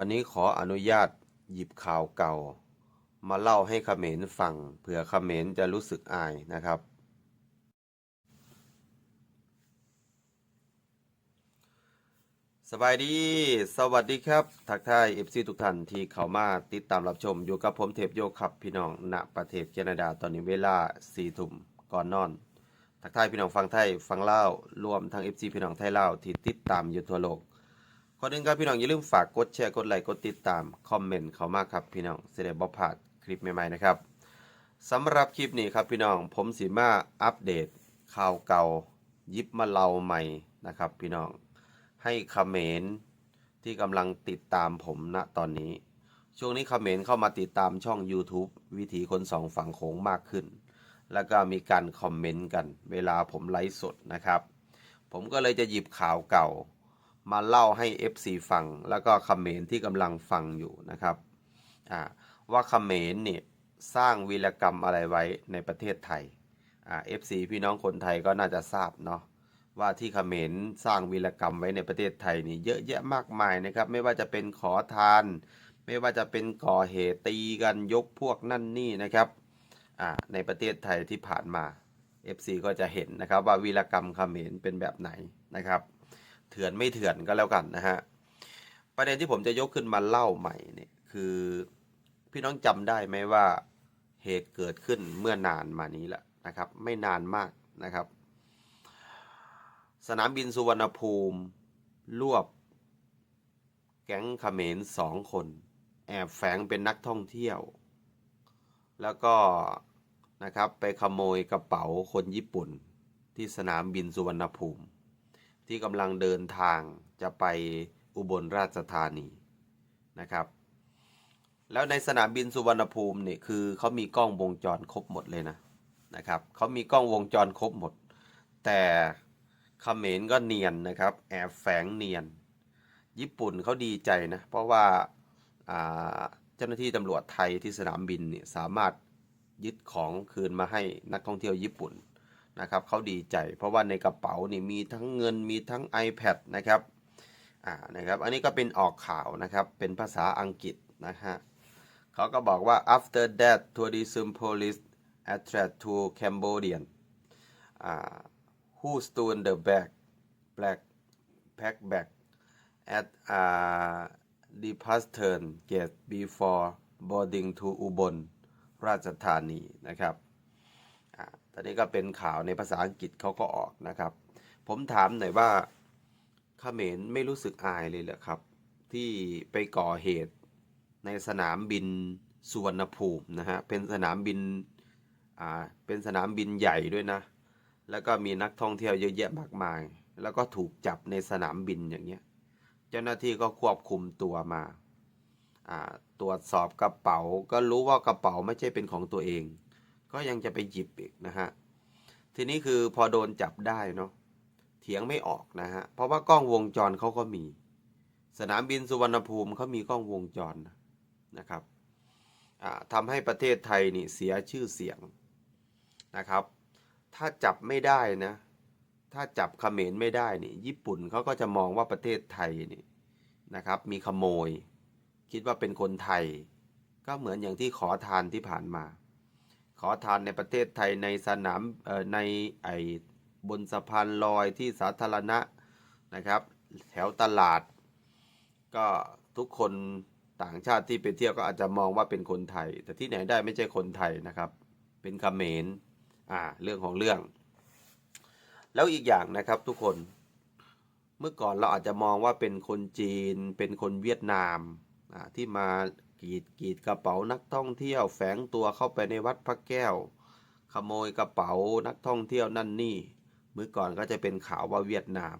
วันนี้ขออนุญาตหยิบข่าวเก่า มาเล่าให้เขมรฟังเผื่อเขมรจะรู้สึกอายนะครับ สบายดี สวัสดีครับ ทักทายเอฟซีทุกท่านที่เข้ามาติดตามรับชมอยู่กับผมเทพโยครับพี่น้องณประเทศแคนาดาตอนนี้เวลาสี่ทุ่มก่อนนอนทักทายพี่น้องฟังไทยฟังเล่ารวมทั้ง FC พี่น้องไทยเล่าที่ติดตามอยู่ทั่วโลก ก่อนอื่นครับพี่น้องอย่าลืมฝากกดแชร์กดไลค์กดติดตามคอมเมนต์เขามากครับพี่น้องจะได้บ่พลาดคลิปใหม่ๆนะครับสำหรับคลิปนี้ครับพี่น้องผมสีมาอัปเดต ข่าวเก่ายิบมาเล่าใหม่นะครับพี่น้องให้คอมเขมรที่กำลังติดตามผมณตอนนี้ ช่วงนี้คอมเขมรเข้ามาติดตามช่อง YouTube วิถีคนสองฝั่งโขงมากขึ้น แล้วก็มีการคอมเมนต์กัน เวลาผมไลฟ์สดนะครับ ผมก็เลยจะหยิบข่าวเก่า มาเล่าให้ FC ฟัง แล้วก็คเมนต์ที่กำลังฟังอยู่นะครับว่าคเมนต์เนี่ยสร้างวีรกรรมอะไรไว้ในประเทศไทยเอ่า FC พี่น้องคนไทยก็น่าจะทราบเนาะว่าที่เขมรสร้างวีรกรรมไว้ในประเทศไทยนี่เยอะแยะมากมายนะครับ ไม่ว่าจะเป็นขอทาน ไม่ว่าจะเป็นก่อเหตุตีกันยกพวกนั่นนี่นะครับในประเทศไทยที่ผ่านมา FC ก็จะเห็นนะครับว่าวีรกรรมเขมรเป็นแบบไหนนะครับ เถื่อนไม่เถื่อนก็แล้วกันนะฮะประเด็นที่ผมจะยกขึ้นมาเล่าใหม่เนี่ยคือพี่น้องจำได้ไหมว่าเหตุเกิดขึ้นเมื่อนานมานี้แหละนะครับ ไม่นานมากนะครับ สนามบินสุวรรณภูมิรวบ แก๊งเขมรสองคน แอบแฝงเป็นนักท่องเที่ยว แล้วก็นะครับไปขโมยกระเป๋าคนญี่ปุ่นที่สนามบินสุวรรณภูมิ ที่กำลังเดินทางจะไปอุบลราชธานีนะครับ แล้วในสนามบินสุวรรณภูมิเนี่ยคือเขามีกล้องวงจรครบหมดเลยนะนะครับเขามีกล้องวงจรครบหมด แต่เขมรก็เนียนนะครับ แอบแฝงเนียน ญี่ปุ่นเขาดีใจนะเพราะว่าอ่าเจ้าหน้าที่ตำรวจไทยที่สนามบินเนี่ยสามารถยึดของคืนมาให้นักท่องเที่ยวญี่ปุ่น นะครับเขาดีใจ เพราะว่าในกระเป๋านี่มีทั้งเงินมีทั้ง iPad นะครับอ่านะครับอันนี้ก็เป็นออกข่าวนะครับเป็นภาษาอังกฤษนะฮะเขาก็บอกว่า after that tourism police attract to Cambodian อ่า who stole the bag black pack bag at uh, the Pastern Gate before boarding to อุบลราชธานีนะครับ ตอนนี้ก็เป็นข่าวในภาษาอังกฤษเขาก็ออกนะครับ ผมถามหน่อยว่าเขมรไม่รู้สึกอายเลยเหรอครับ ที่ไปก่อเหตุในสนามบินสุวรรณภูมินะฮะเป็นสนามบินอ่าเป็นสนามบินใหญ่ด้วยนะ แล้วก็มีนักท่องเที่ยวเยอะแยะมากมาย แล้วก็ถูกจับในสนามบินอย่างเงี้ยเจ้าหน้าที่ก็ควบคุมตัวมาอ่าตรวจสอบกระเป๋าก็รู้ว่ากระเป๋าไม่ใช่เป็นของตัวเอง ก็ยังจะไปหยิบอีกนะฮะ ทีนี้คือพอโดนจับได้เนาะเถียงไม่ออกนะฮะ เพราะว่ากล้องวงจรเขาก็มี สนามบินสุวรรณภูมิเขามีกล้องวงจรนะครับอ่าทำให้ประเทศไทยนี่เสียชื่อเสียงนะครับ ถ้าจับไม่ได้นะ ถ้าจับเขมรไม่ได้นี่ ญี่ปุ่นเขาก็จะมองว่าประเทศไทยนี่นะครับ มีขโมย คิดว่าเป็นคนไทย ก็เหมือนอย่างที่ขอทานที่ผ่านมา ขอทานในประเทศไทยในสนามในไอบนสะพานลอยที่สาธารณะนะครับ แถวตลาด ก็ทุกคนต่างชาติที่ไปเที่ยวก็อาจจะมองว่าเป็นคนไทย แต่ที่ไหนได้ไม่ใช่คนไทยนะครับ เป็นเขมรอ่าเรื่องของเรื่อง แล้วอีกอย่างนะครับทุกคนเมื่อก่อนเราอาจจะมองว่าเป็นคนจีน เป็นคนเวียดนามอ่าที่มา กรีดกรีดกระเป๋านักท่องเที่ยวแฝงตัวเข้าไปในวัดพระแก้ว ขโมยกระเป๋านักท่องเที่ยวนั่นนี่เมื่อก่อนก็จะเป็นข่าวว่าเวียดนาม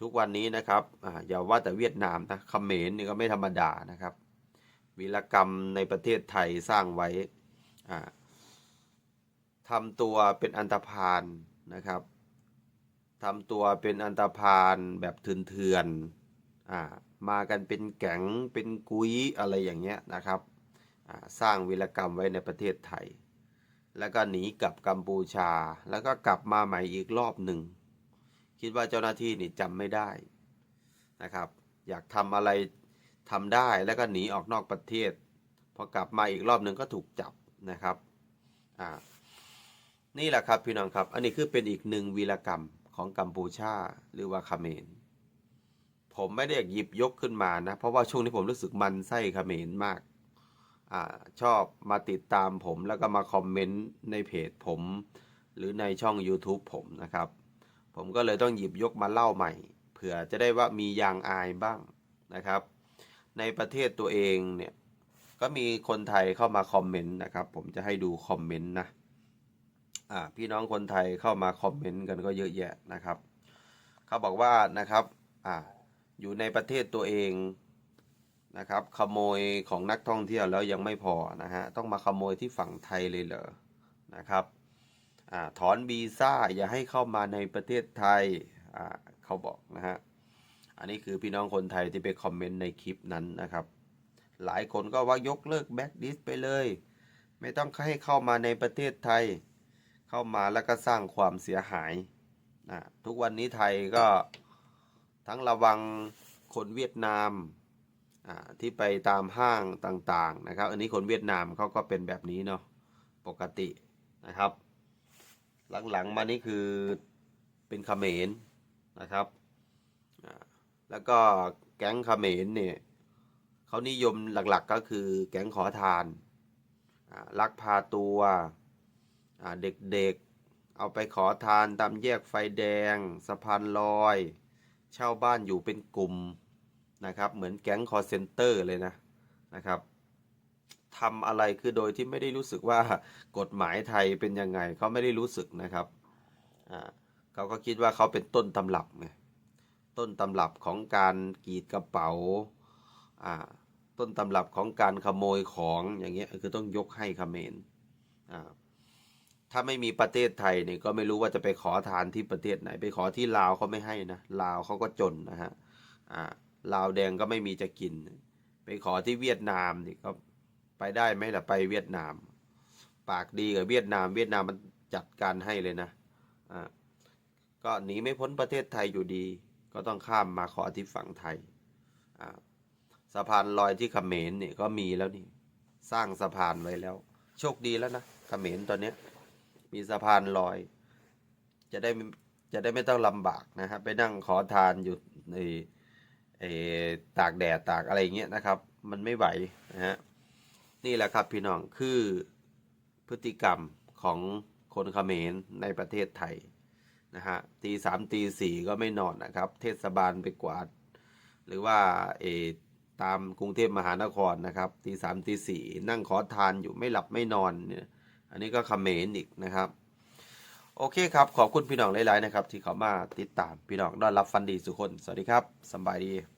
ทุกวันนี้นะครับออย่าว่าแต่เวียดนามนะเขมรนี่ก็ไม่ธรรมดานะครับวีรกรรมในประเทศไทยสร้างไว้ทำตัวเป็นอันตรพาลนะครับทำตัวเป็นอันตรพาลแบบเถื่อนๆอ่า มากันเป็นแก๊งเป็นกุ้ยอะไรอย่างเงี้ยนะครับ สร้างวีรกรรมไว้ในประเทศไทย แล้วก็หนีกลับกัมพูชา แล้วก็กลับมาใหม่อีกรอบหนึ่ง คิดว่าเจ้าหน้าที่นี่จำไม่ได้นะครับ อยากทำอะไรทำได้แล้วก็หนีออกนอกประเทศ พอกลับมาอีกรอบหนึ่งก็ถูกจับนะครับอ่านี่แหละครับพี่น้องครับ อันนี้คือเป็นอีกหนึ่งวีรกรรมของกัมพูชาหรือว่าเขมร ผมไม่ได้อยากหยิบยกขึ้นมานะ เพราะว่าช่วงนี้ผมรู้สึกมันไส้เขมรมากอาชอบมาติดตามผมแล้วก็มาคอมเมนต์ในเพจผม หรือในช่อง YouTube ผมนะครับ ผมก็เลยต้องหยิบยกมาเล่าใหม่ เผื่อจะได้ว่ามียางอายบ้างนะครับ ในประเทศตัวเองเนี่ยก็มีคนไทยเข้ามาคอมเมนต์นะครับ ผมจะให้ดูคอมเมนต์นะอ่าพี่น้องคนไทยเข้ามาคอมเมนต์กันก็เยอะแยะนะครับ เขาบอกว่านะครับอ่า อยู่ในประเทศตัวเองนะครับ ขโมยของนักท่องเที่ยวแล้วยังไม่พอนะฮะต้องมาขโมยที่ฝั่งไทยเลยเหรอนะครับอถอนวีซ่าอย่าให้เข้ามาในประเทศไทยเขาบอกนะฮะอันนี้คือพี่น้องคนไทยที่ไปคอมเมนต์ในคลิปนั้นนะครับ หลายคนก็ว่ายกเลิกแบ็กดิสไปเลย ไม่ต้องให้เข้ามาในประเทศไทย เข้ามาแล้วก็สร้างความเสียหายนะทุกวันนี้ไทยก็ ทั้งระวังคนเวียดนามที่ไปตามห้างต่างๆนะครับ อันนี้คนเวียดนามเขาก็เป็นแบบนี้เนาะปกตินะครับ หลังๆมานี่คือเป็นเขมรนะครับแล้วก็แก๊งเขมรเนี่ยเขานิยมหลักๆก็คือแก๊งขอทานลักพาตัวเด็กๆ เอาไปขอทานตามแยกไฟแดง สะพานลอย เช่าบ้านอยู่เป็นกลุ่มนะครับ เหมือนแก๊งคอร์เซนเตอร์เลยนะนะครับทำอะไรคือโดยที่ไม่ได้รู้สึกว่ากฎหมายไทยเป็นยังไงเขาไม่ได้รู้สึกนะครับอ่าเขาก็คิดว่าเขาเป็นต้นตำรับไงต้นตำรับของการกรีดกระเป๋าอ่าต้นตำรับของการขโมยของอย่างเงี้ยคือต้องยกให้คเขมรอ่า ถ้าไม่มีประเทศไทยเนี่ยก็ไม่รู้ว่าจะไปขอทานที่ประเทศไหน ไปขอที่ลาวเขาไม่ให้นะลาวเขาก็จนนะฮะอ่าลาวแดงก็ไม่มีจะกิน ไปขอที่เวียดนามนี่ก็ไปได้ไหมล่ะไปเวียดนาม ปากดีกับเวียดนาม เวียดนามมันจัดการให้เลยนะอ่าก็หนีไม่พ้นประเทศไทยอยู่ดี ก็ต้องข้ามมาขอที่ฝั่งไทยอ่าสะพานลอยที่เขมรเนี่ยก็มีแล้วนี่ สร้างสะพานไว้แล้ว โชคดีแล้วนะเขมรตอนเนี้ย มีสะพานลอย จะได้จะได้ไม่ต้องลำบากนะฮะไปนั่งขอทานอยู่ในไอ้ตากแดดตากอะไรเงี้ยนะครับ มันไม่ไหวนะฮะนี่แหละครับพี่น้องคือพฤติกรรมของคนเขมรในประเทศไทยนะฮะตีสามตีสี่ก็ไม่นอนนะครับ เทศบาลไปกวาด หรือว่าเอตามกรุงเทพมหานครนะครับตีสามตีสี่นั่งขอทานอยู่ไม่หลับไม่นอนเนี่ย อันนี้ก็คอมเมนต์อีกนะครับ โอเคครับ ขอบคุณพี่น้องหลาย ๆ นะครับ ที่เขามาติดตามพี่น้องด้อนรับฟันดีสุขคน สวัสดีครับสบายดี